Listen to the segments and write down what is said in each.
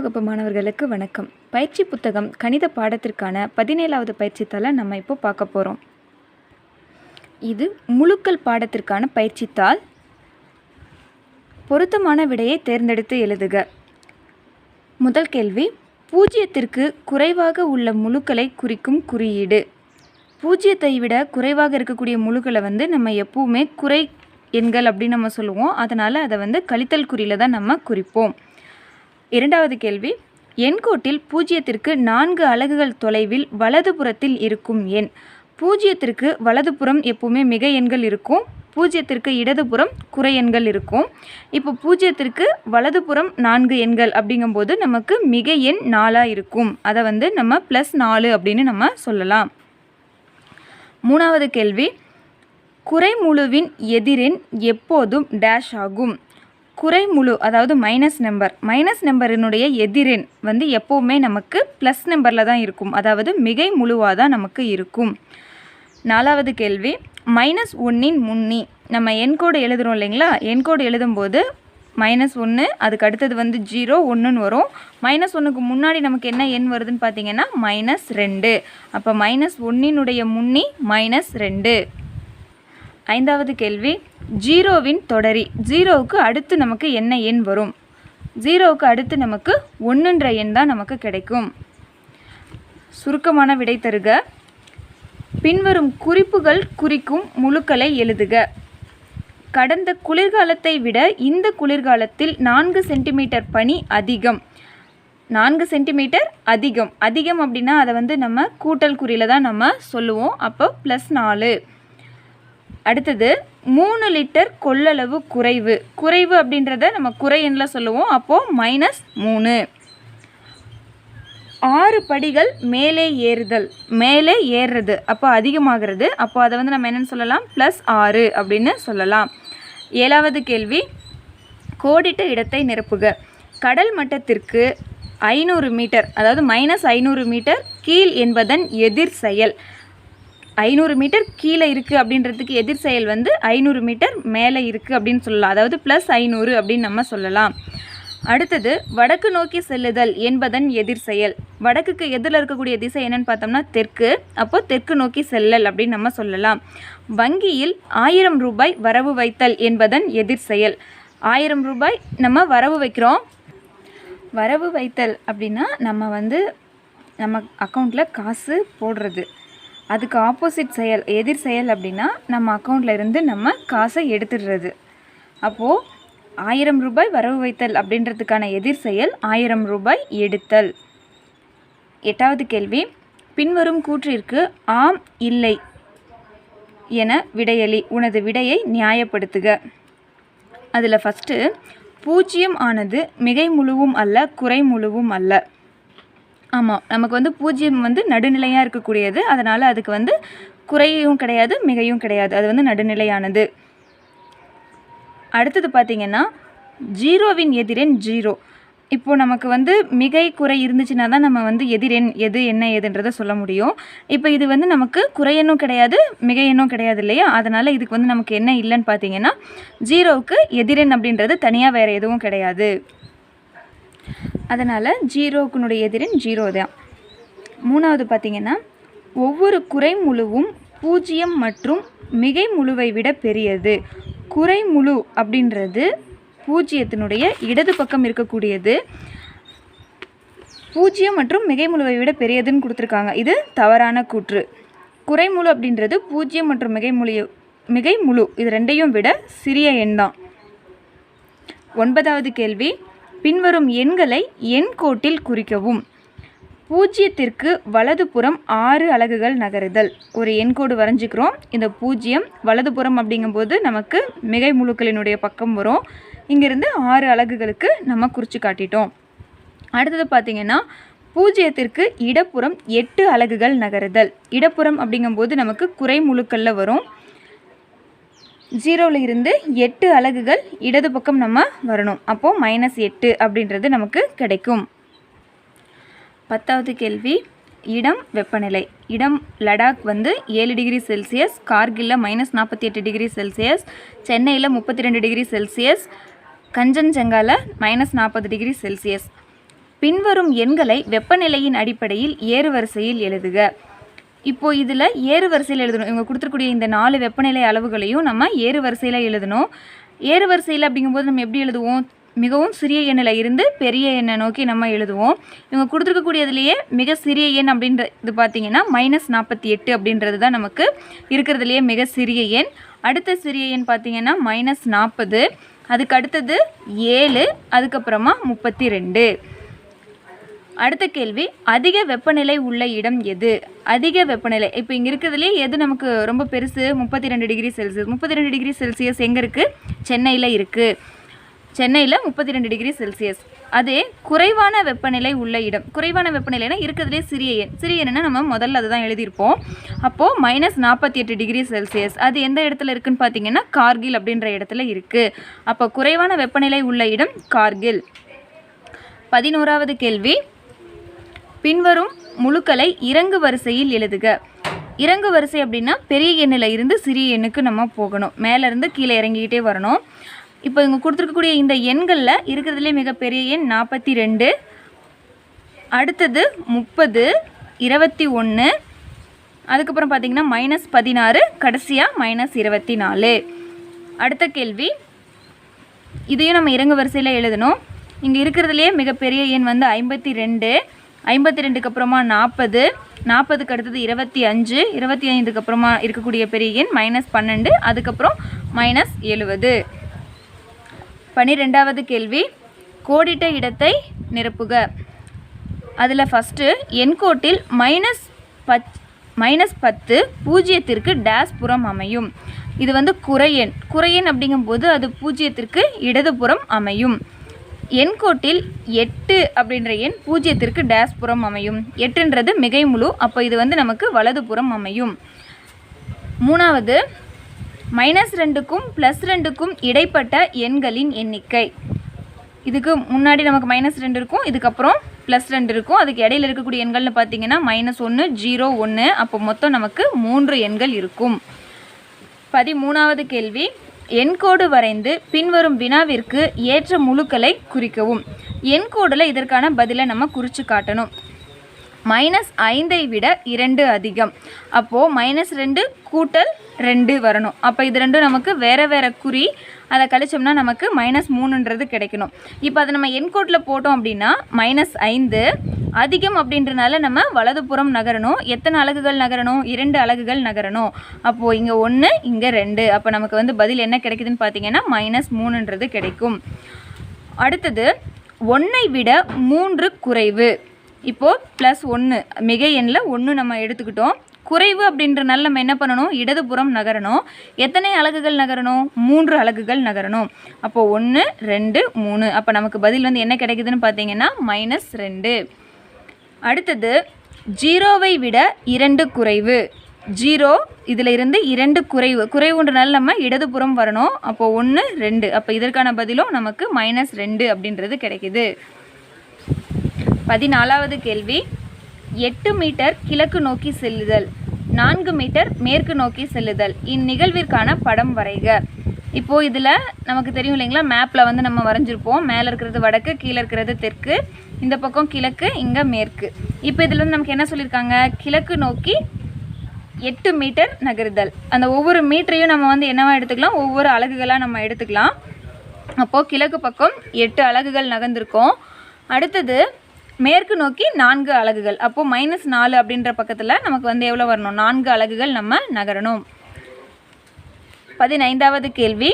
வகுப்பு மாணவர்களுக்கு வணக்கம். பயிற்சி புத்தகம் கணித பாடத்திற்கான பதினேழாவது பயிற்சித்தாளை நம்ம இப்போ பார்க்க போகிறோம் இது முழுக்கல் பாடத்திற்கான பயிற்சித்தாள் பொருத்தமான விடையை தேர்ந்தெடுத்து எழுதுக. முதல் கேள்வி பூஜ்ஜியத்திற்கு குறைவாக உள்ள முழுக்களை குறிக்கும் குறியீடு. பூஜ்ஜியத்தை விட குறைவாக இருக்கக்கூடிய முழுக்களை வந்து நம்ம எப்பவுமே குறை எண்கள் அப்படின்னு நம்ம சொல்லுவோம். அதனால் அதை வந்து கழித்தல் குறியில் தான் நம்ம குறிப்போம். இரண்டாவது கேள்வி எண்கோட்டில் பூஜ்ஜியத்திற்கு நான்கு அலகுகள் தொலைவில் வலதுபுறத்தில் இருக்கும் எண். பூஜ்ஜியத்திற்கு வலதுபுறம் எப்பவுமே மிக எண்கள் இருக்கும் பூஜ்ஜியத்திற்கு இடதுபுறம் குறை எண்கள் இருக்கும். இப்போ பூஜ்ஜியத்திற்கு வலதுபுறம் நான்கு எண்கள் அப்படிங்கும்போது நமக்கு மிக எண் நாலாக இருக்கும். அதை வந்து நம்ம ப்ளஸ் நாலு அப்படின்னு நம்ம சொல்லலாம். மூணாவது கேள்வி குறைமுழுவின் எதிரெண் எப்போதும் டேஷ் ஆகும். குறைமுழு அதாவது மைனஸ் நம்பர் மைனஸ் நம்பரினுடைய எதிரெண் வந்து எப்போவுமே நமக்கு ப்ளஸ் நம்பரில் தான் இருக்கும். அதாவது மிகை முழுவாக தான் நமக்கு இருக்கும். நாலாவது கேள்வி. மைனஸ் ஒன்றின் முன்னி. நம்ம என்கோடு எழுதுகிறோம் இல்லைங்களா? என்கோடு எழுதும்போது மைனஸ் ஒன்று அதுக்கு அடுத்தது வந்து ஜீரோ ஒன்றுன்னு வரும். மைனஸ் ஒன்றுக்கு முன்னாடி நமக்கு என்ன எண் வருதுன்னு பார்த்தீங்கன்னா மைனஸ் ரெண்டு. அப்போ மைனஸ் ஒன்றினுடைய முன்னி மைனஸ் ரெண்டு. ஐந்தாவது கேள்வி ஜீரோவின் தொடரி. ஜீரோவுக்கு அடுத்து நமக்கு என்ன எண் வரும்? ஜீரோவுக்கு அடுத்து நமக்கு ஒன்றுன்ற எண் தான் நமக்கு கிடைக்கும். சுருக்கமான விடை தருக. பின்வரும் குறிப்புகள் குறிக்கும் முழுக்களை எழுதுக. கடந்த குளிர்காலத்தை விட இந்த குளிர்காலத்தில் நான்கு சென்டிமீட்டர் பனி அதிகம். நான்கு சென்டிமீட்டர் அதிகம். அதிகம் அப்படின்னா அதை வந்து நம்ம கூட்டல் குறியில் தான் நம்ம சொல்லுவோம். அப்போ ப்ளஸ் நாலு. அடுத்தது மூணு லிட்டர் கொள்ளளவு குறைவு. குறைவு அப்படின்றத நம்ம குறை சொல்லுவோம். அப்போது மைனஸ் மூணு. ஆறு படிகள் மேலே ஏறுதல். மேலே ஏறுறது. அப்போ அதிகமாகிறது. அப்போ அதை வந்து நம்ம என்னென்னு சொல்லலாம்? ப்ளஸ் ஆறு அப்படின்னு சொல்லலாம். ஏழாவது கேள்வி. கோடிட்ட இடத்தை நிரப்புக. கடல் மட்டத்திற்கு ஐநூறு மீட்டர் அதாவது மைனஸ் ஐநூறு மீட்டர் கீழ் என்பதன் எதிர் செயல். ஐநூறு மீட்டர் கீழே இருக்குது அப்படின்றதுக்கு எதிர் செயல் வந்து ஐநூறு மீட்டர் மேலே இருக்குது அப்படின்னு சொல்லலாம். அதாவது ப்ளஸ் ஐநூறு அப்படின்னு நம்ம சொல்லலாம். அடுத்தது வடக்கு நோக்கி செல்லுதல் என்பதன் எதிர் செயல். வடக்குக்கு எதிரில் இருக்கக்கூடிய திசை என்னன்னு பார்த்தோம்னா தெற்கு. அப்போ தெற்கு நோக்கி செல்லல் அப்படின்னு நம்ம சொல்லலாம். வங்கியில் ஆயிரம் ரூபாய் வரவு வைத்தல் என்பதன் எதிர் செயல். ஆயிரம் ரூபாய் நம்ம வரவு வைக்கிறோம். வரவு வைத்தல் அப்படின்னா நம்ம வந்து நம்ம அக்கௌண்ட்டில் காசு போடுறது. அதுக்கு ஆப்போசிட் செயல் எதிர் செயல் அப்படின்னா நம்ம அக்கௌண்ட்டில் இருந்து நம்ம காசை எடுத்துடுறது. அப்போது ஆயிரம் ரூபாய் வரவு வைத்தல் அப்படின்றதுக்கான எதிர் செயல் ஆயிரம் ரூபாய் எடுத்தல். எட்டாவது கேள்வி பின்வரும் கூற்றிற்கு ஆம் இல்லை என விடையளி உனது விடையை நியாயப்படுத்துக. அதில் ஃபஸ்ட்டு பூஜ்ஜியம் ஆனது மிகை முழுவும் அல்ல குறை முழுவும் அல்ல. ஆமாம் நமக்கு வந்து பூஜ்ஜியம் வந்து நடுநிலையாக இருக்கக்கூடியது. அதனால் அதுக்கு வந்து குறையும் கிடையாது மிகையும் கிடையாது. அது வந்து நடுநிலையானது. அடுத்தது பார்த்திங்கன்னா ஜீரோவின் எதிரெண் ஜீரோ. இப்போது நமக்கு வந்து மிகை குறை இருந்துச்சுன்னா தான் நம்ம வந்து எதிரெண் எது என்ன ஏதுன்றதை சொல்ல முடியும். இப்போ இது வந்து நமக்கு குறையென்னும் கிடையாது மிகை எண்ணும் கிடையாது இல்லையா? அதனால் இதுக்கு வந்து நமக்கு என்ன இல்லைன்னு பார்த்தீங்கன்னா ஜீரோவுக்கு எதிரெண் அப்படின்றது தனியாக வேறு எதுவும் கிடையாது. அதனால் ஜீரோக்குனுடைய எதிரின் ஜீரோ தான். மூணாவது பார்த்திங்கன்னா ஒவ்வொரு குறை முழுவும் பூஜ்ஜியம் மற்றும் மிகை முழுவை விட பெரியது. குறை முழு அப்படின்றது பூஜ்ஜியத்தினுடைய இடது பக்கம் இருக்கக்கூடியது. பூஜ்ஜியம் மற்றும் மிகை முழுவை விட பெரியதுன்னு கொடுத்துருக்காங்க. இது தவறான கூற்று. குறைமுழு அப்படின்றது பூஜ்ஜியம் மற்றும் மிகை முழு மிகை முழு. இது ரெண்டையும் விட சிறிய எண் தான். ஒன்பதாவது கேள்வி பின்வரும் எண்களை எண் கோட்டில் குறிக்கவும். பூஜ்ஜியத்திற்கு வலதுபுறம் ஆறு அலகுகள் நகருதல். ஒரு எண்கோடு வரைஞ்சிக்கிறோம். இந்த பூஜ்ஜியம் வலதுபுறம் அப்படிங்கும்போது நமக்கு மிகை முழுக்களினுடைய பக்கம் வரும். இங்கிருந்து ஆறு அலகுகளுக்கு நம்ம குறித்து காட்டிட்டோம். அடுத்தது பார்த்திங்கன்னா பூஜ்ஜியத்திற்கு இடப்புறம் எட்டு அலகுகள் நகருதல். இடப்புறம் அப்படிங்கும்போது நமக்கு குறை முழுக்களில் வரும். ஜீரோவில் இருந்து எட்டு அலகுகள் இடது பக்கம் நம்ம வரணும். அப்போது மைனஸ் எட்டு அப்படின்றது நமக்கு கிடைக்கும். பத்தாவது கேள்வி இடம் வெப்பநிலை. இடம் லடாக் வந்து ஏழு டிகிரி செல்சியஸ் கார்கில்ல மைனஸ் நாற்பத்தி எட்டு டிகிரி செல்சியஸ் சென்னையில் முப்பத்தி ரெண்டு டிகிரி செல்சியஸ் கஞ்சன்ஜங்காவில் மைனஸ் நாற்பது டிகிரி செல்சியஸ். பின்வரும் எண்களை வெப்பநிலையின் அடிப்படையில் ஏறுவரிசையில் எழுதுக. இப்போ இதில் ஏறு வரிசையில் எழுதணும். இவங்க கொடுத்துருக்கூடிய இந்த நாலு வெப்பநிலை அளவுகளையும் நம்ம ஏறு வரிசையில் எழுதணும். ஏறு வரிசையில் அப்படிங்கும்போது நம்ம எப்படி எழுதுவோம்? மிகவும் சிறிய எண்ணில் இருந்து பெரிய எண்ணை நோக்கி நம்ம எழுதுவோம். இவங்க கொடுத்துருக்கக்கூடியதுலேயே மிக சிறிய எண் அப்படின்றது பார்த்தீங்கன்னா மைனஸ் நாற்பத்தி எட்டு அப்படின்றது தான் நமக்கு இருக்கிறதுலையே மிக சிறிய எண். அடுத்த சிறிய எண் பார்த்தீங்கன்னா மைனஸ் நாற்பது. அதுக்கு அடுத்தது ஏழு. அதுக்கப்புறமா முப்பத்தி ரெண்டு. அடுத்த கேள்வி அதிக வெப்பநிலை உள்ள இடம் எது? அதிக வெப்பநிலை இப்போ இங்கே இருக்கிறதுலே எது நமக்கு ரொம்ப பெருசு? முப்பத்தி ரெண்டு டிகிரி செல்சியஸ். முப்பத்தி ரெண்டு டிகிரி செல்சியஸ் எங்கே இருக்குது சென்னையில் இருக்குது சென்னையில் முப்பத்தி ரெண்டு டிகிரி செல்சியஸ். அதே குறைவான வெப்பநிலை உள்ள இடம். குறைவான வெப்பநிலைனா இருக்கிறதுலே சிறிய எண். சிறிய எண்ணா நம்ம முதல்ல அதுதான் எழுதியிருப்போம். அப்போது மைனஸ் நாற்பத்தி எட்டு டிகிரி செல்சியஸ். அது எந்த இடத்துல இருக்குன்னு பார்த்தீங்கன்னா கார்கில் அப்படின்ற இடத்துல இருக்குது அப்போ குறைவான வெப்பநிலை உள்ள இடம் கார்கில். பதினோராவது கேள்வி பின்வரும் முழுக்களை இறங்கு வரிசையில் எழுதுக. இறங்கு வரிசை அப்படின்னா பெரிய எண்ணில் இருந்து சிறிய எண்ணுக்கு நம்ம போகணும். மேலேருந்து கீழே இறங்கிக்கிட்டே வரணும். இப்போ இவங்க கொடுத்துருக்கக்கூடிய இந்த எண்களில் இருக்கிறதுலே மிகப்பெரிய எண் நாற்பத்தி ரெண்டு அடுத்தது முப்பது இருபத்தி ஒன்று அதுக்கப்புறம் பார்த்தீங்கன்னா மைனஸ் பதினாறு கடைசியாக மைனஸ் இருபத்தி நாலு அடுத்த கேள்வி. இதையும் நம்ம இறங்கு வரிசையில் எழுதணும். இங்கே இருக்கிறதுலே மிகப்பெரிய எண் வந்து ஐம்பத்தி ரெண்டு ஐம்பத்தி ரெண்டுக்கு அப்புறமா நாற்பது நாற்பதுக்கு அடுத்தது இருபத்தி அஞ்சு இருபத்தி ஐந்துக்கு அப்புறமா இருக்கக்கூடிய பெரிய எண் மைனஸ் பன்னெண்டு அதுக்கப்புறம் மைனஸ் எழுவது பன்னிரெண்டாவது கேள்வி கோடிட்ட இடத்தை நிரப்புக. அதில் ஃபஸ்ட்டு எண்கோட்டில் மைனஸ் பத் மைனஸ் பத்து பூஜ்ஜியத்திற்கு டேஸ் புறம் அமையும். இது வந்து குறையெண் குறையெண் அப்படிங்கும்போது அது பூஜ்ஜியத்திற்கு இடதுபுறம் அமையும். எண்கோட்டில் எட்டு அப்படின்ற எண் பூஜ்ஜியத்திற்கு டேஸ் புறம் அமையும். எட்டுன்றது மிகை முழு அப்போ இது வந்து நமக்கு வலது புறம் அமையும். மூணாவது மைனஸ் ரெண்டுக்கும் ப்ளஸ் ரெண்டுக்கும் இடைப்பட்ட எண்களின் எண்ணிக்கை. இதுக்கு முன்னாடி நமக்கு மைனஸ் ரெண்டு இருக்கும் இதுக்கப்புறம் ப்ளஸ் ரெண்டு இருக்கும். அதுக்கு இடையில இருக்கக்கூடிய எண்கள்னு பார்த்தீங்கன்னா மைனஸ் ஒன்று ஜீரோ ஒன்று அப்போ மொத்தம் நமக்கு மூன்று எண்கள் இருக்கும். பதிமூணாவது கேள்வி எண்கோடு வரைந்து பின்வரும் வினாவிற்கு ஏற்ற முழுக்களை குறிக்கவும். எண்கோடில் இதற்கான பதிலை நம்ம குறித்து காட்டணும். மைனஸ் ஐந்தை விட இரண்டு அதிகம். அப்போது மைனஸ் ரெண்டு கூட்டல் ரெண்டு வரணும். அப்போ இது ரெண்டும் நமக்கு வேறு வேறு குறி அதை கழிச்சோம்னா நமக்கு மைனஸ் மூணுன்றது கிடைக்கணும். இப்போ அதை நம்ம எண்கோட்டில் போட்டோம் அப்படின்னா மைனஸ் ஐந்து அதிகம் அப்படின்றனால நம்ம வலதுபுறம் நகரணும். எத்தனை அலகுகள் நகரணும்? இரண்டு அலகுகள் நகரணும். அப்போது இங்கே ஒன்று இங்கே ரெண்டு. அப்போ நமக்கு வந்து பதில் என்ன கிடைக்குதுன்னு பார்த்தீங்கன்னா மைனஸ் மூணுன்றது கிடைக்கும். அடுத்தது ஒன்றை விட மூன்று குறைவு. இப்போது ப்ளஸ் ஒன்று மிகை எண்ணில் ஒன்று நம்ம எடுத்துக்கிட்டோம். குறைவு அப்படின்றனால நம்ம என்ன பண்ணணும்? இடதுபுறம் நகரணும். எத்தனை அலகுகள் நகரணும்? மூன்று அலகுகள் நகரணும். அப்போது ஒன்று ரெண்டு மூணு. அப்போ நமக்கு பதில் வந்து என்ன கிடைக்குதுன்னு பார்த்தீங்கன்னா மைனஸ் ரெண்டு. அடுத்தது ஜீரோவை விட இரண்டு குறைவு. ஜீரோ இதில் இருந்து இரண்டு குறைவு. குறைவுன்றனால நம்ம இடதுபுறம் வரணும். அப்போது ஒன்று ரெண்டு. அப்போ இதற்கான பதிலும் நமக்கு மைனஸ் ரெண்டு அப்படின்றது கிடைக்குது. பதினாலாவது கேள்வி. எட்டு மீட்டர் கிழக்கு நோக்கி செல்லுதல். நான்கு மீட்டர் மேற்கு நோக்கி செல்லுதல். இந்நிகழ்விற்கான படம் வரைக. இப்போது இதில் நமக்கு தெரியும் இல்லைங்களா? மேப்பில் வந்து நம்ம வரைஞ்சிருப்போம். மேலே இருக்கிறது வடக்கு கீழே இருக்கிறது தெற்கு. இந்த பக்கம் கிழக்கு இங்கே மேற்கு. இப்போ இதில் வந்து நமக்கு என்ன சொல்லியிருக்காங்க? கிழக்கு நோக்கி எட்டு மீட்டர் நகருதல். அந்த ஒவ்வொரு மீட்டரையும் நம்ம வந்து என்னவா எடுத்துக்கலாம்? ஒவ்வொரு அலகுகளாக நம்ம எடுத்துக்கலாம். அப்போது கிழக்கு பக்கம் எட்டு அலகுகள் நகர்ந்திருக்கோம். அடுத்தது மேற்கு நோக்கி நான்கு அலகுகள். அப்போது மைனஸ் நாலு அப்படின்ற பக்கத்தில் நமக்கு வந்து எவ்வளோ வரணும்? நான்கு அலகுகள் நம்ம நகரணும். பதினைந்தாவது கேள்வி.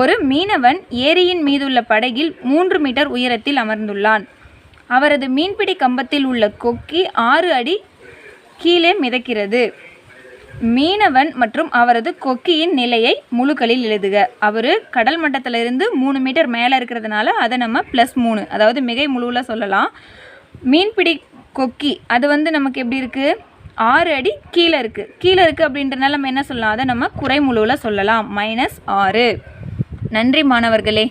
ஒரு மீனவன் ஏரியின் மீதுள்ள படகில் மூன்று மீட்டர் உயரத்தில் அமர்ந்துள்ளான். அவரது மீன்பிடி கம்பத்தில் உள்ள கொக்கி ஆறு அடி கீழே மிதக்கிறது. மீனவன் மற்றும் அவரது கொக்கியின் நிலையை முழுக்களில் எழுதுக. அவர் கடல் மட்டத்திலிருந்து மூணு மீட்டர் மேலே இருக்கிறதுனால அதை நம்ம ப்ளஸ் மூணு அதாவது மிகை முழுவில் சொல்லலாம். மீன்பிடி கொக்கி அது வந்து நமக்கு எப்படி இருக்குது ஆறு அடி கீழே இருக்குது கீழே இருக்குது அப்படின்றனால நம்ம என்ன சொல்லலாம்? அதை நம்ம குறைமுழுவில் சொல்லலாம். மைனஸ் ஆறு. நன்றி மாணவர்களே.